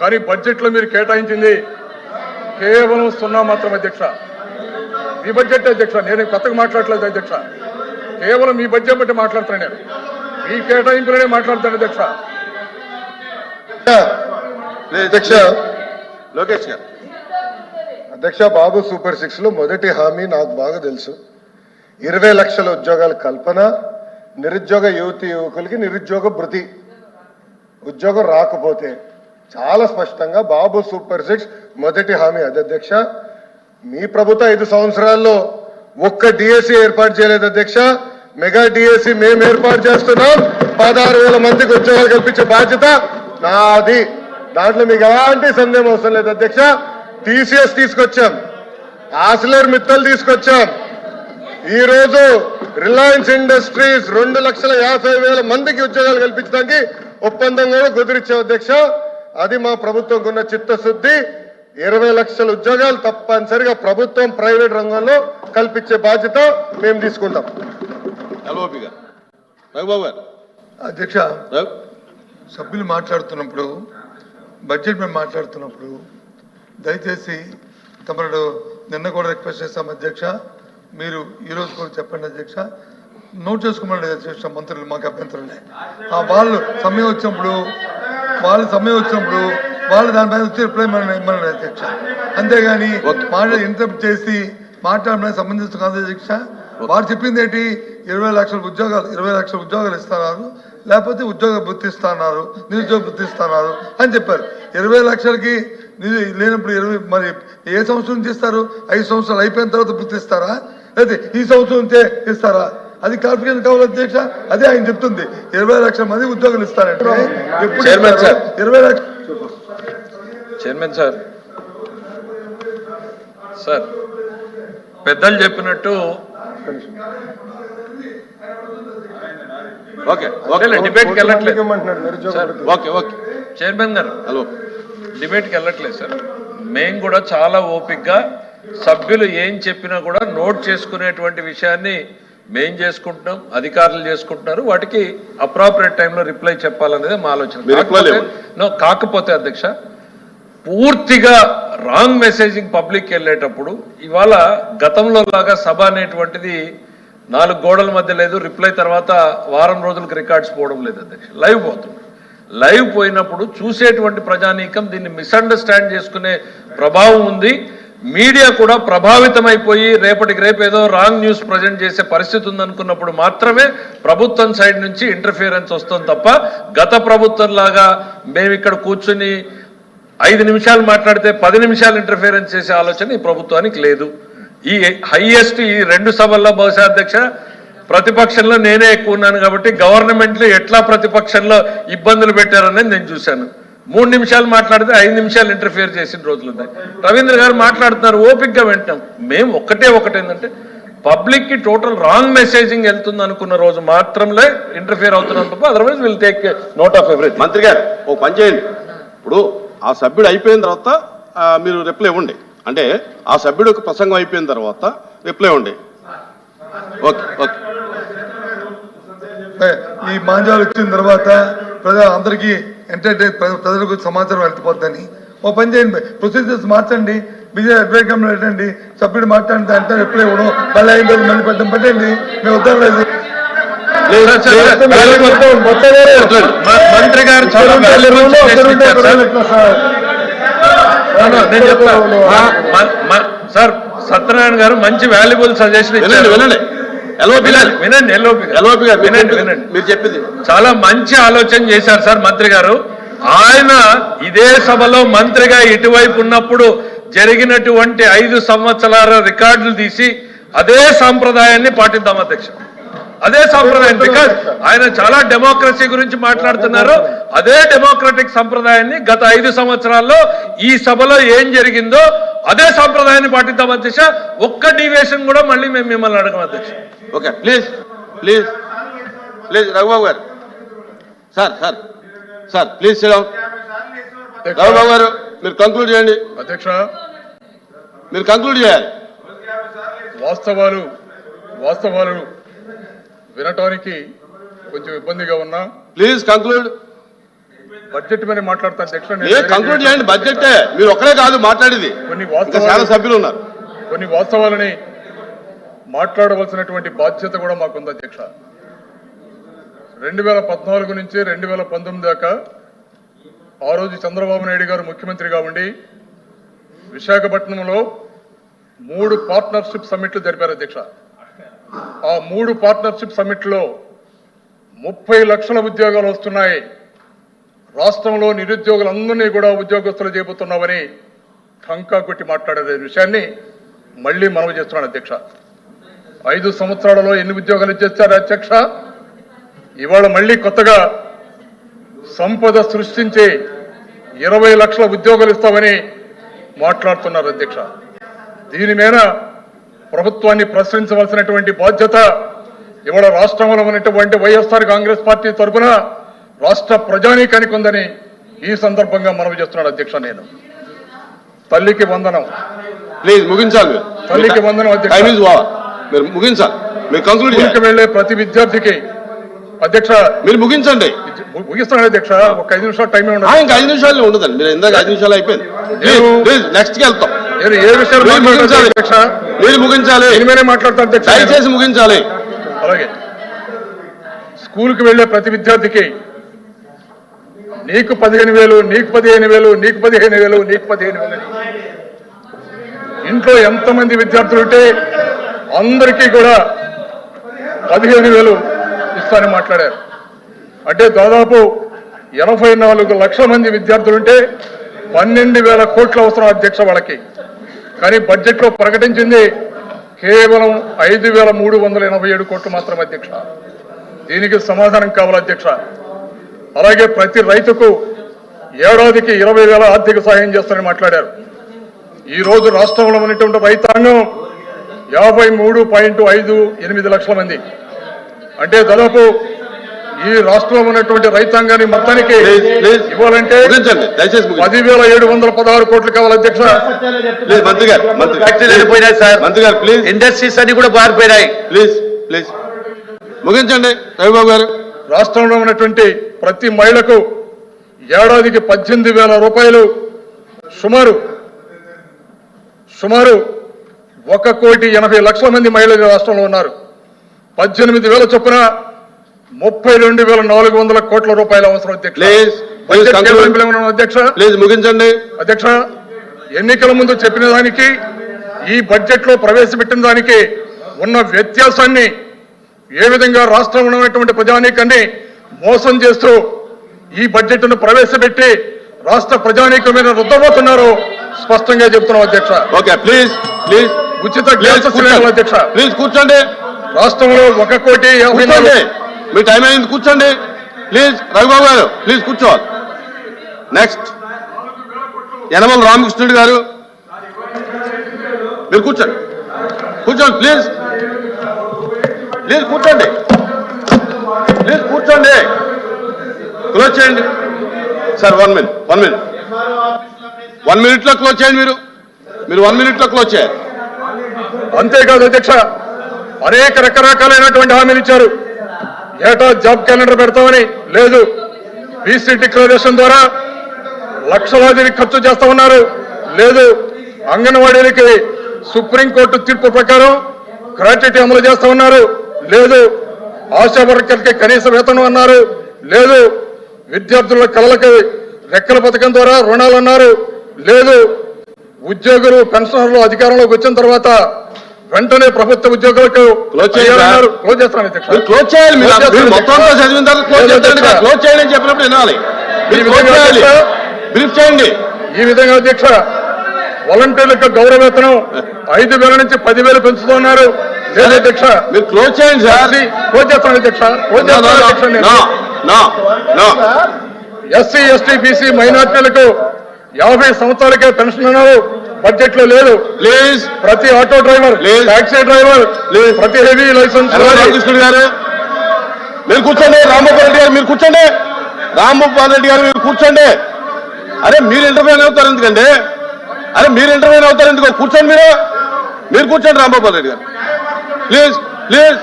కానీ బడ్జెట్లో మీరు కేటాయించింది కేవలం సున్నా మాత్రం అధ్యక్ష. మీ బడ్జెట్ అధ్యక్ష నేను కొత్తగా మాట్లాడలేదు అధ్యక్ష. కేవలం మీ బడ్జెట్ బట్టి మాట్లాడుతున్నాను నేను. మీ కేటాయింపులనే మాట్లాడుతాను అధ్యక్ష. అధ్యక్ష లోకేష్ గారు. అధ్యక్ష బాబు సూపర్ సిక్స్లో మొదటి హామీ నాకు బాగా తెలుసు. ఇరవై లక్షల ఉద్యోగాల కల్పన నిరుద్యోగ యువతి యువకులకి నిరుద్యోగ భృతి. ఉద్యోగం రాకపోతే చాలా స్పష్టంగా బాబు సూపర్ సిక్స్ మొదటి హామీ అది అధ్యక్ష. మీ ప్రభుత్వ ఐదు సంవత్సరాల్లో ఒక్క డిఎస్సి ఏర్పాటు చేయలేదు అధ్యక్ష. మెగా డిఎస్సి మేము ఏర్పాటు చేస్తున్నాం. పదహారు వేల మందికి ఉద్యోగాలు కల్పించే బాధ్యత నాది. దాంట్లో మీకు ఎలాంటి సందేహం అవసరం లేదు అధ్యక్ష. టీసీఎస్ తీసుకొచ్చాం. ఆసిలర్ మిత్తల్ తీసుకొచ్చాం. ఈరోజు రిలయన్స్ ఇండస్ట్రీస్ రెండు లక్షల యాభై వేల మందికి ఉద్యోగాలు కల్పించడానికి ఒప్పందం కూడా కుదిరిచ్చాం అధ్యక్ష. అది మా ప్రభుత్వంకు ఉన్న చిత్తశుద్ధి. ఇరవై లక్షల ఉద్యోగాలు తప్పనిసరిగా ప్రభుత్వం ప్రైవేట్ రంగంలో కల్పించే బాధ్యత మేము తీసుకుంటాం. అధ్యక్ష సభ్యులు మాట్లాడుతున్నప్పుడు బడ్జెట్ మేము మాట్లాడుతున్నప్పుడు దయచేసి తమరు నిన్న కూడా రిక్వెస్ట్ చేస్తాం అధ్యక్ష. మీరు ఈరోజు కూడా చెప్పండి అధ్యక్ష. నోట్ చేసుకోమని అధ్యక్ష మంత్రులు మాకు అభ్యంతరం ఆ వాళ్ళు సమయం వచ్చినప్పుడు వాళ్ళ సమయం వచ్చినప్పుడు వాళ్ళు దానిపైన వచ్చి రిప్లై మన ఇమ్మని అధ్యక్ష. అంతేగాని మాట ఇంటర్ప్ట్ చేసి మాట్లాడడానికి సంబంధించిన కాదు అధ్యక్ష. వారు చెప్పింది ఏంటి? ఇరవై లక్షల ఉద్యోగాలు ఇరవై లక్షల ఉద్యోగాలు ఇస్తున్నారు లేకపోతే ఉద్యోగ వృత్తి ఇస్తున్నారు నిరుద్యోగ వృత్తి ఇస్తున్నారు అని చెప్పారు. ఇరవై లక్షలకి లేనప్పుడు ఇరవై మరి ఏ సంవత్సరం నుంచి ఇస్తారు? ఐదు సంవత్సరాలు అయిపోయిన తర్వాత ఇస్తారా? లేకపోతే ఈ సంవత్సరం నుంచే ఇస్తారా? అది క్లారిఫికేషన్ కావాలి అధ్యక్ష అదే ఆయన చెప్తుంది. ఇరవై లక్షల మంది ఉద్యోగాలు ఇస్తారంటే ఎప్పుడు చైర్మన్ ఇస్తారు? సార్. ఇరవై లక్షల చైర్మన్ సార్ సార్ పెద్దలు చెప్పినట్టు ఓకే ఓకే ఓకేలే, డిబేట్కి వెళ్ళట్లేదు. ఓకే చైర్మన్ గారు హలో డిబేట్కి వెళ్ళట్లేదు సార్ మేము కూడా చాలా ఓపిక్గా సభ్యులు ఏం చెప్పినా కూడా నోట్ చేసుకునేటువంటి విషయాన్ని మేం చేసుకుంటున్నాం అధికారులు చేసుకుంటున్నారు వాటికి అప్రాపరేట్ టైంలో రిప్లై చెప్పాలనేది మా ఆలోచన. కాకపోతే అధ్యక్ష పూర్తిగా రాంగ్ మెసేజింగ్ పబ్లిక్ వెళ్ళేటప్పుడు ఇవాళ గతంలో లాగా సభ అనేటువంటిది నాలుగు గోడల మధ్య లేదు రిప్లై తర్వాత వారం రోజులకు రికార్డ్స్ పోవడం లేదు అధ్యక్ష. లైవ్ పోతుంది. లైవ్ పోయినప్పుడు చూసేటువంటి ప్రజానీకం దీన్ని మిస్అండర్స్టాండ్ చేసుకునే ప్రభావం ఉంది. మీడియా కూడా ప్రభావితమైపోయి రేపటికి రేపు ఏదో రాంగ్ న్యూస్ ప్రజెంట్ చేసే పరిస్థితి ఉందనుకున్నప్పుడు మాత్రమే ప్రభుత్వం సైడ్ నుంచి ఇంటర్ఫియరెన్స్ వస్తుంది తప్ప గత ప్రభుత్వం లాగా మేము ఇక్కడ కూర్చుని ఐదు నిమిషాలు మాట్లాడితే పది నిమిషాలు ఇంటర్ఫియరెన్స్ చేసే ఆలోచన ఈ ప్రభుత్వానికి లేదు. ఈ హైయెస్ట్ ఈ రెండు సభల్లో బహుశా అధ్యక్ష ప్రతిపక్షంలో నేనే ఎక్కువ ఉన్నాను కాబట్టి గవర్నమెంట్లు ఎట్లా ప్రతిపక్షంలో ఇబ్బందులు పెట్టారనేది నేను చూశాను. మూడు నిమిషాలు మాట్లాడితే ఐదు నిమిషాలు ఇంటర్ఫియర్ చేసిన రోజులు ఉన్నాయి రవీంద్ర గారు మాట్లాడుతున్నారు ఓపిక్గా వింటాం మేము ఒక్కటే ఒకటి ఏంటంటే పబ్లిక్కి టోటల్ రాంగ్ మెసేజింగ్ వెళ్తుంది అనుకున్న రోజు మాత్రమే ఇంటర్ఫియర్ అవుతున్నాం తప్ప otherwise will take note of everything మంత్రి గారు ఓ పని చేయండి. ఇప్పుడు ఆ సభ్యుడు అయిపోయిన తర్వాత మీరు రిప్లై ఇవ్వండి. అంటే ఆ సభ్యుడు యొక్క ప్రసంగం అయిపోయిన తర్వాత రిప్లై ఇవ్వండి. Okay okay. ఈ మాంజాలు వచ్చిన తర్వాత ప్రజలు అందరికీ ఎంటర్టైన్ ప్రజలకు సమాచారం వెళ్ళిపోద్దని ఓ పని చేయండి ప్రొసీజర్స్ మార్చండి విజయ అడ్వైకం పెట్టండి సభ్యుడు మాట్లాడితే అంటే రిప్లై ఇవ్వడం మళ్ళీ ఐదు రోజులు మళ్ళీ పెట్టడం పెట్టండి మేము వద్దాం లేదు మంత్రి గారు సార్. సత్యనారాయణ గారు మంచి వాల్యుబుల్ సజెషన్ వినండి ఇచ్చారు వినండి ఎల్ఓపి గారు. వినండి వినండి ఎల్ఓపి గారు. ఎల్ఓపి గారు మీరు చెప్పింది- వినండి. మీరు చెప్పింది. చాలా మంచి ఆలోచన చేశారు సార్ మంత్రి గారు. ఆయన ఇదే సభలో మంత్రిగా ఇటువైపు ఉన్నప్పుడు జరిగినటువంటి ఐదు సంవత్సరాల రికార్డులు తీసి అదే సాంప్రదాయాన్ని పాటిద్దాం అధ్యక్ష. అదే సాంప్రదాయం. బికాజ్ ఆయన చాలా డెమోక్రసీ గురించి మాట్లాడుతున్నారు. అదే డెమోక్రటిక్ సంప్రదాయాన్ని గత ఐదు సంవత్సరాల్లో ఈ సభలో ఏం జరిగిందో అదే సాంప్రదాయాన్ని పాటిద్దాం అధ్యక్ష. ఒక్క డివేషన్ కూడా మళ్ళీ మేము మిమ్మల్ని అడగం అధ్యక్ష. Okay please please please Raghubabu garu. Sir sir sir please sit down Raghubabu garu మీరు కంక్లూడ్ చేయండి. అధ్యక్ష. మీరు కంక్లూడ్ చేయాలి. వాస్తవాలు వాస్తవాలు వినటానికి కొంచెం ఇబ్బందిగా ఉన్నా. ప్లీజ్ కంక్లూడ్ బడ్జెట్ మీద మాట్లాడతాను కంక్లూడ్ చేయండి బడ్జెటే మీరు ఒక్కడే కాదు మాట్లాడేది. కొన్ని వాస్తవాలు సభ్యులు ఉన్నారు. కొన్ని వాస్తవాలని మాట్లాడవలసినటువంటి బాధ్యత కూడా మాకుంది అధ్యక్ష. రెండు వేల పద్నాలుగు నుంచి రెండు వేల పంతొమ్మిది దాకా ఆ రోజు చంద్రబాబు నాయుడు గారు ముఖ్యమంత్రిగా ఉండి విశాఖపట్నంలో మూడు పార్ట్నర్షిప్ సమ్మిట్లు జరిపారు అధ్యక్ష. ఆ మూడు పార్ట్నర్షిప్ సమిట్లో ముప్పై లక్షల ఉద్యోగాలు వస్తున్నాయి. రాష్ట్రంలో నిరుద్యోగులందరినీ కూడా ఉద్యోగస్తులు చేపుతున్నామని టంకా కొట్టి మాట్లాడే విషయాన్ని మళ్ళీ మనవి చేస్తున్నాను అధ్యక్ష. ఐదు సంవత్సరాలలో ఎన్ని ఉద్యోగాలు ఇచ్చేస్తారు అధ్యక్ష? ఇవాళ మళ్ళీ కొత్తగా సంపద సృష్టించి ఇరవై లక్షల ఉద్యోగాలు ఇస్తామని మాట్లాడుతున్నారు అధ్యక్ష. దీని మీద ప్రభుత్వాన్ని ప్రశ్నించవలసినటువంటి బాధ్యత ఇవాళ రాష్ట్రంలో ఉన్నటువంటి వైఎస్ఆర్ కాంగ్రెస్ పార్టీ తరఫున రాష్ట్ర ప్రజానీకానికి ఉందని ఈ సందర్భంగా మనవి చేస్తున్నాడు అధ్యక్ష నేను. తల్లికి వందనం. ప్లీజ్ ముగించాలి. తల్లికి వందనం అధ్యక్ష. ముగించాలి. మీరు వెళ్ళే ప్రతి విద్యార్థికి అధ్యక్ష మీరు ముగించండి. ముగిస్తున్నాను అధ్యక్ష. ఒక ఐదు నిమిషాలు టైం ఉండదు. ఇంకా ఐదు నిమిషాలు ఉండదండి. మీరు ఇందాక ఐదు నిమిషాలు అయిపోయింది. ప్లీజ్ నేను- ప్లీజ్ నెక్స్ట్కి వెళ్తాం. నేను ఏ విషయాలు మీరు మాట్లాడతాను ముగించాలి అధ్యక్ష. ముగించాలి. దీనిమీదే మాట్లాడతాను అధ్యక్ష. నేను. దయచేసి ముగించాలి. అలాగే. స్కూల్కి వెళ్ళే ప్రతి విద్యార్థికి నీకు పదిహేను వేలు నీకు పదిహేను వేలు నీకు పదిహేను వేలు నీకు పదిహేను వేలు. ఇంట్లో ఎంతమంది విద్యార్థులు ఉంటే అందరికీ కూడా పదిహేను వేలు ఇస్తానని మాట్లాడారు. అంటే దాదాపు ఎనభై నాలుగు లక్షల మంది విద్యార్థులుంటే పన్నెండు వేల కోట్ల అవసరం అధ్యక్ష వాళ్ళకి. కానీ బడ్జెట్లో ప్రకటించింది కేవలం ఐదు వేల మూడు వందల ఎనభై ఏడు కోట్లు మాత్రం అధ్యక్ష. దీనికి సమాధానం కావాలి అధ్యక్ష? అలాగే ప్రతి రైతుకు ఏడాదికి ఇరవై వేల ఆర్థిక సహాయం చేస్తారని మాట్లాడారు. ఈ రోజు రాష్ట్రంలో ఉన్నటువంటి రైతాంగం యాభై మూడు పాయింట్ ఐదు ఎనిమిది లక్షల మంది. అంటే దాదాపు ఈ రాష్ట్రంలో ఉన్నటువంటి రైతాంగాన్ని మొత్తానికి ఇవ్వాలంటే ముగించండి దయచేసి ముగించండి. పదివేల ఏడు వందల పదహారు కోట్లు కావాలి అధ్యక్ష. వెళ్ళిపోయినాయి సార్. మంత్రి గారు ప్లీజ్ ఇండస్ట్రీస్ అన్ని కూడా మారిపోయినాయి ప్లీజ్ ప్లీజ్ ముగించండి రవిబాబు గారు. రాష్ట్రంలో ఉన్నటువంటి ప్రతి మహిళకు ఏడాదికి పద్దెనిమిది వేల రూపాయలు. సుమారు సుమారు ఒక కోటి ఎనభై లక్షల మంది మహిళలు ఈ రాష్ట్రంలో ఉన్నారు. పద్దెనిమిది వేల చొప్పున ముప్పై రెండు వేల నాలుగు వందల కోట్ల రూపాయల అవసరం అధ్యక్ష. అధ్యక్ష? ప్లీజ్ ముగించండి. అధ్యక్ష ఎన్నికల ముందు చెప్పిన దానికి ఈ బడ్జెట్లో ప్రవేశపెట్టిన దానికి ఉన్న వ్యత్యాసాన్ని ఏ విధంగా రాష్ట్రంలో ఉన్నటువంటి ప్రజానీకాన్ని మోసం చేస్తూ ఈ బడ్జెట్ను ప్రవేశపెట్టి రాష్ట్ర ప్రజానీకం మీద రుద్దబోతున్నారో స్పష్టంగా చెప్తున్నాం అధ్యక్ష. ఓకే ప్లీజ్ ప్లీజ్ ఉచిత గ్యాస్ అధ్యక్ష. ప్లీజ్ కూర్చోండి. రాష్ట్రంలో ఒక కోటి యాభై మీ టైం అయింది కూర్చోండి. ప్లీజ్ రఘుబాబు గారు ప్లీజ్ కూర్చోవాలి. నెక్స్ట్ యనమల రామకృష్ణుడు గారు. మీరు కూర్చోండి. కూర్చోండి ప్లీజ్ ప్లీజ్ కూర్చోండి. ప్లీజ్ కూర్చోండి. క్లోజ్ చేయండి. Sir one minute one minute one మినిట్లో క్లోజ్ చేయండి మీరు. మీరు వన్ మినిట్లో క్లోజ్ చేయాలి. అంతేకాదు అధ్యక్ష అనేక రకరకాలైనటువంటి హామీలు ఇచ్చారు. ఏటా జాబ్ క్యాలెండర్ పెడతామని? లేదు. బీసీ డిక్లరేషన్ ద్వారా లక్షలాదిని ఖర్చు చేస్తా ఉన్నారు. లేదు. అంగన్వాడీలకి సుప్రీంకోర్టు తీర్పు ప్రకారం గ్రాట్యుటీ అమలు చేస్తా ఉన్నారు. లేదు. ఆశా వర్కర్కి కనీస వేతనం అన్నారు. లేదు. విద్యార్థుల కళలకి రెక్కల పథకం ద్వారా రుణాలు అన్నారు. లేదు. ఉద్యోగులు పెన్షనర్లు అధికారంలోకి వచ్చిన తర్వాత వెంటనే ప్రభుత్వ ఉద్యోగులకు అయ్యారన్నారు. సార్. క్లోజ్ చేస్తాను క్లోజ్ చేయాలి మీరు క్లోజ్ చేస్తాను మొత్తం. చదివిన తర్వాత క్లోజ్ అధ్యక్ష. క్లోజ్ చేయండి అని చెప్పినప్పుడు వినాలి క్లోజ్. బ్రీఫ్ చేయండి ఈ విధంగా అధ్యక్ష వాలంటీర్లకు గౌరవ వేతనం ఐదు వేల నుంచి పదివేలు పెంచుతున్నారు లేదు అధ్యక్ష మీరు క్లోజ్ చేయండి సార్ క్లోజ్ చేస్తాను అధ్యక్ష క్లోజ్ చేస్తాను అధ్యక్ష. ఎస్సీ ఎస్టీ బీసీ మైనార్టీలకు యాభై సంవత్సరాలకే పెన్షన్ అన్నారు. బడ్జెట్లో లేదు. ప్లీజ్. ప్రతి ఆటో డ్రైవర్ లేదు. టాక్సీ డ్రైవర్ లేదు. ప్రతి హెవీ లైసెన్స్ గారు. మీరు కూర్చోండి రాంగోపాల్ రెడ్డి గారు మీరు కూర్చోండి. రాంగోపాల్ రెడ్డి గారు మీరు కూర్చోండి. అరే మీరు ఇంటర్వ్యూ అవుతారు ఎందుకండి? అరే మీరు ఇంటర్వ్యూ అవుతారు ఎందుకు? కూర్చోండి మీరు. మీరు కూర్చోండి రాంగోపాల్ రెడ్డి గారు. Please please.